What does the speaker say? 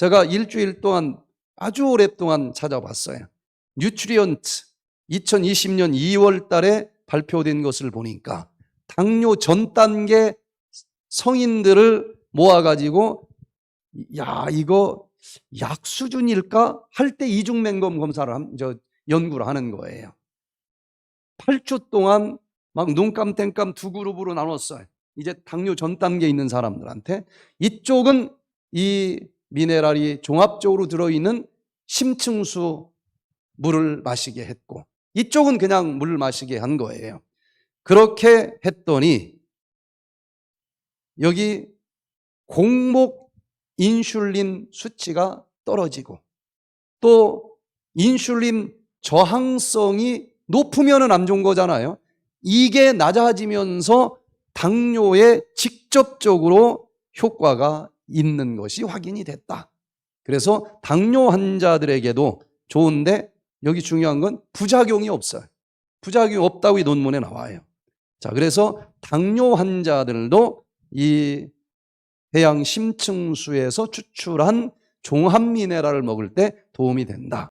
제가 일주일 동안 아주 오랫동안 찾아봤어요. 뉴트리언트 2020년 2월 달에 발표된 것을 보니까 당뇨 전 단계 성인들을 모아가지고 야 이거 약 수준일까 할 때 이중 맹검 검사를 함- 저 연구를 하는 거예요. 8주 동안 막 눈감 땡감 두 그룹으로 나눴어요. 이제 당뇨 전 단계에 있는 사람들한테 이쪽은 이 미네랄이 종합적으로 들어있는 심층수 물을 마시게 했고 이쪽은 그냥 물을 마시게 한 거예요. 그렇게 했더니 여기 공복 인슐린 수치가 떨어지고 또 인슐린 저항성이 높으면은 안 좋은 거잖아요. 이게 낮아지면서 당뇨에 직접적으로 효과가 있는 것이 확인이 됐다. 그래서 당뇨 환자들에게도 좋은데 여기 중요한 건 부작용이 없어요. 부작용이 없다고 이 논문에 나와요. 자, 그래서 당뇨 환자들도 이 해양 심층수에서 추출한 종합 미네랄을 먹을 때 도움이 된다.